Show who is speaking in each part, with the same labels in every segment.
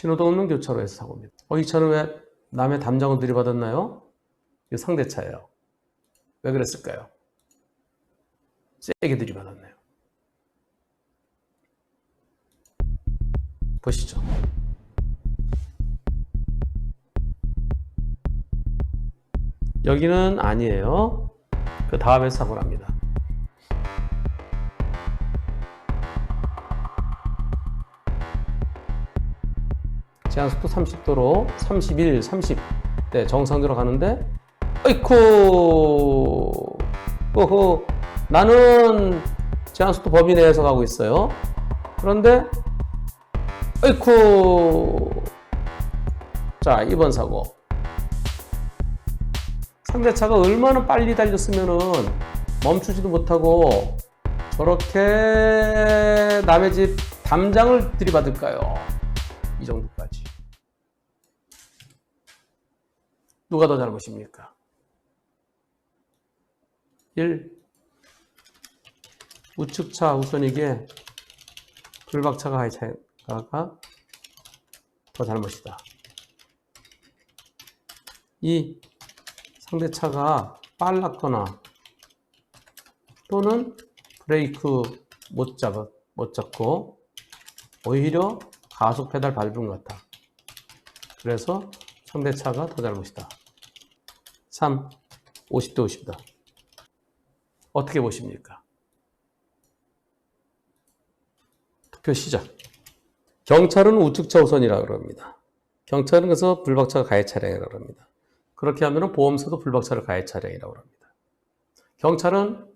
Speaker 1: 신호등 없는 교차로에서 사고입니다. 어, 이 차는 왜 남의 담장을 들이받았나요? 이 상대차예요. 왜 그랬을까요? 세게 들이받았네요. 보시죠. 여기는 아니에요. 그 다음에 사고를 합니다. 제한속도 30도로 31, 30. 네, 정상적으로 가는데, 어이쿠! 호호, 나는 제한속도 범위 내에서 가고 있어요. 그런데, 어이쿠! 자, 2번 사고. 상대차가 얼마나 빨리 달렸으면은 멈추지도 못하고 저렇게 남의 집 담장을 들이받을까요? 이 정도까지. 누가 더 잘못입니까? 1. 우측차 우선이기에 불박차가 하이차가 더 잘못이다. 2. 상대차가 빨랐거나 또는 브레이크 못 잡, 못 잡고 오히려 가속 페달 밟은 것 같다. 그래서 상대차가 더 잘못이다. 3. 50대 50이다. 어떻게 보십니까? 투표 시작. 경찰은 우측차 우선이라고 그럽니다. 경찰은 그래서 불박차가 가해 차량이라고 합니다. 그렇게 하면 보험사도 불박차를 가해 차량이라고 합니다. 경찰은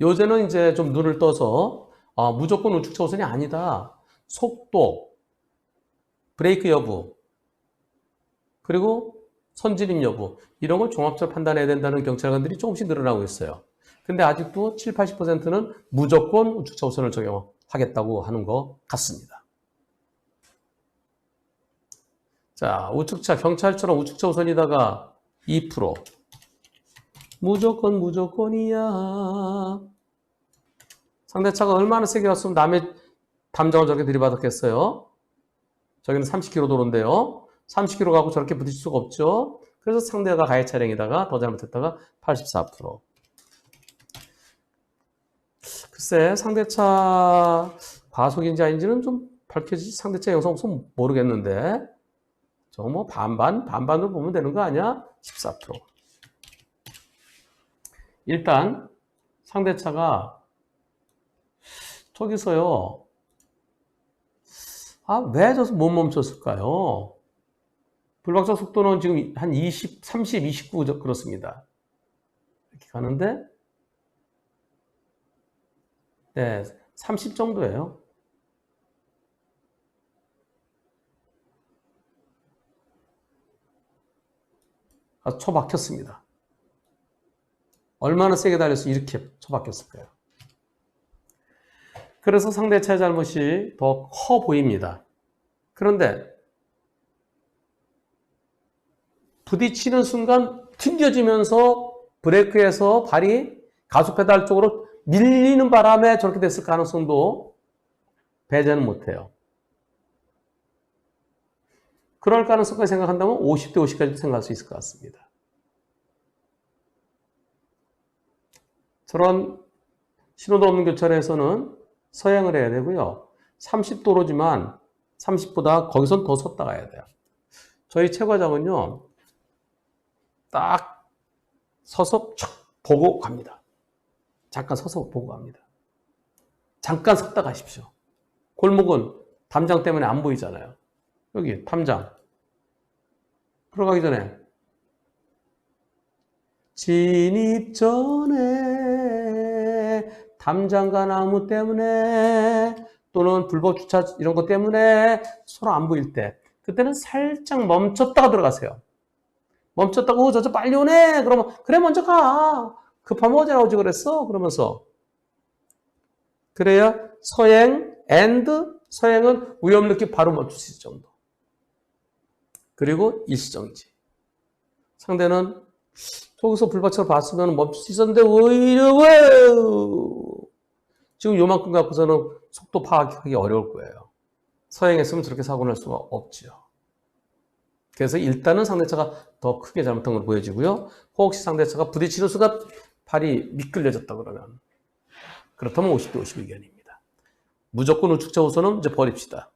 Speaker 1: 요새는 이제 좀 눈을 떠서 아, 무조건 우측차 우선이 아니다. 속도, 브레이크 여부, 그리고 선진입 여부 이런 걸 종합적으로 판단해야 된다는 경찰관들이 조금씩 늘어나고 있어요. 근데 아직도 7, 80%는 무조건 우측차 우선을 적용하겠다고 하는 것 같습니다. 자, 우측차, 경찰처럼 우측차 우선이다가 2%. 무조건 무조건이야. 상대차가 얼마나 세게 왔으면 남의 담장을 저렇게 들이받았겠어요? 저기는 30km 도로인데요. 30km 가고 저렇게 부딪힐 수가 없죠. 그래서 상대가 가해 차량이다가 더 잘못했다가 84%. 글쎄, 상대차 과속인지 아닌지는 좀 밝혀지지 상대차 영상 없으면 모르겠는데. 저 뭐 반반, 반반으로 보면 되는 거 아니야? 14%. 일단 상대차가 저기서요. 아, 왜 저서 못 멈췄을까요? 불박차 속도는 지금 한 20, 30, 29 그렇습니다. 이렇게 가는데 네, 30 정도예요. 아, 처박혔습니다. 얼마나 세게 달려서 이렇게 처박혔을까요? 그래서 상대차의 잘못이 더 커 보입니다. 그런데 부딪히는 순간 튕겨지면서 브레이크에서 발이 가속 페달 쪽으로 밀리는 바람에 저렇게 됐을 가능성도 배제는 못해요. 그럴 가능성까지 생각한다면 50대 50까지도 생각할 수 있을 것 같습니다. 저런 신호도 없는 교차로에서는 서행을 해야 되고요. 30도로지만 30보다 거기선 더 섰다 가야 돼요. 저희 최과장은요, 딱 서서 촥 보고 갑니다. 잠깐 서서 보고 갑니다. 잠깐 섰다 가십시오. 골목은 담장 때문에 안 보이잖아요. 여기 탐장 들어가기 전에 진입 전에 담장과 나무 때문에 또는 불법 주차 이런 것 때문에 서로 안 보일 때 그때는 살짝 멈췄다가 들어가세요. 멈췄다가 오 저저 빨리 오네 그러면 그래 먼저 가 급하면 어제 나오지 그랬어 그러면서 그래야 서행 and 서행은 위험 느끼 바로 멈출 수 있을 정도. 그리고 일시정지. 상대는 저기서 불박차를 봤으면 멈출 수 있었는데 오히려 왜 지금 요만큼 갖고서는 속도 파악하기 어려울 거예요. 서행했으면 저렇게 사고 날 수가 없죠. 그래서 일단은 상대차가 더 크게 잘못한 걸로 보여지고요. 혹시 상대차가 부딪히는 순간 발이 미끌려졌다 그러면 그렇다면 50대 50 의견입니다. 무조건 우측차 우선은 이제 버립시다.